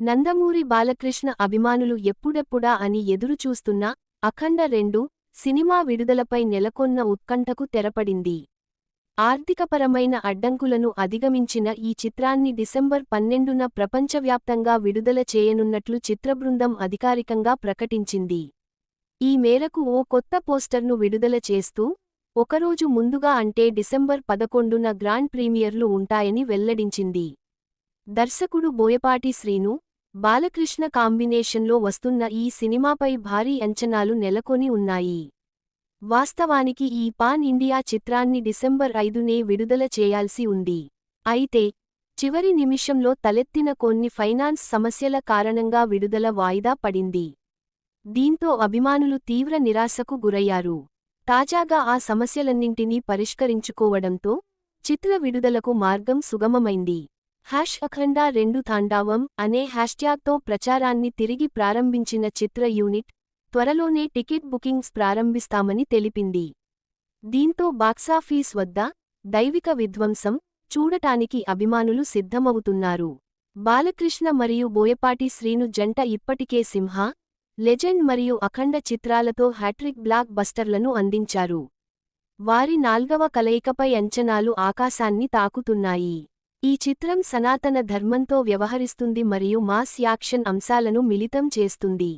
నందమూరి బాలకృష్ణ అభిమానులు ఎప్పుడెప్పుడా అని ఎదురుచూస్తున్న అఖండ రెండు సినిమా విడుదలపై నెలకొన్న ఉత్కంఠకు తెరపడింది. ఆర్థికపరమైన అడ్డంకులను అధిగమించిన ఈ చిత్రాన్ని డిసెంబర్ పన్నెండున ప్రపంచవ్యాప్తంగా విడుదల చేయనున్నట్లు చిత్రబృందం అధికారికంగా ప్రకటించింది. ఈ మేరకు ఓ కొత్త పోస్టర్ను విడుదల చేస్తూ ఒకరోజు ముందుగా అంటే డిసెంబర్ పదకొండున గ్రాండ్ ప్రీమియర్లు ఉంటాయని వెల్లడించింది. దర్శకుడు బోయపాటి శ్రీను బాలకృష్ణ కాంబినేషన్లో వస్తున్న ఈ సినిమాపై భారీ అంచనాలు నెలకొని ఉన్నాయి. వాస్తవానికి ఈ పాన్ ఇండియా చిత్రాన్ని డిసెంబర్ ఐదునే విడుదల చేయాల్సి ఉంది. అయితే చివరి నిమిషంలో తలెత్తిన కొన్ని ఫైనాన్స్ సమస్యల కారణంగా విడుదల వాయిదా పడింది. దీంతో అభిమానులు తీవ్ర నిరాశకు గురయ్యారు. తాజాగా ఆ సమస్యలన్నింటినీ పరిష్కరించుకోవడంతో చిత్ర విడుదలకు మార్గం సుగమమైంది. హ్యాష్ అఖండ రెండు తాండావం అనే హ్యాష్ట్యాగ్తో ప్రచారాన్ని తిరిగి ప్రారంభించిన చిత్ర యూనిట్ త్వరలోనే టికెట్ బుకింగ్స్ ప్రారంభిస్తామని తెలిపింది. దీంతో బాక్సాఫీస్ వద్ద దైవిక విధ్వంసం చూడటానికి అభిమానులు సిద్ధమవుతున్నారు. బాలకృష్ణ మరియు బోయపాటి శ్రీను జంట ఇప్పటికే సింహ లెజెండ్ మరియు అఖండ చిత్రాలతో హ్యాట్రిక్ బ్లాక్ బస్టర్లను అందించారు. వారి నాల్గవ కలయికపై అంచనాలు ఆకాశాన్ని తాకుతున్నాయి. ఈ చిత్రం సనాతన ధర్మంతో వ్యవహరిస్తుంది మరియు మాస్ యాక్షన్ అంశాలను మిళితం చేస్తుంది.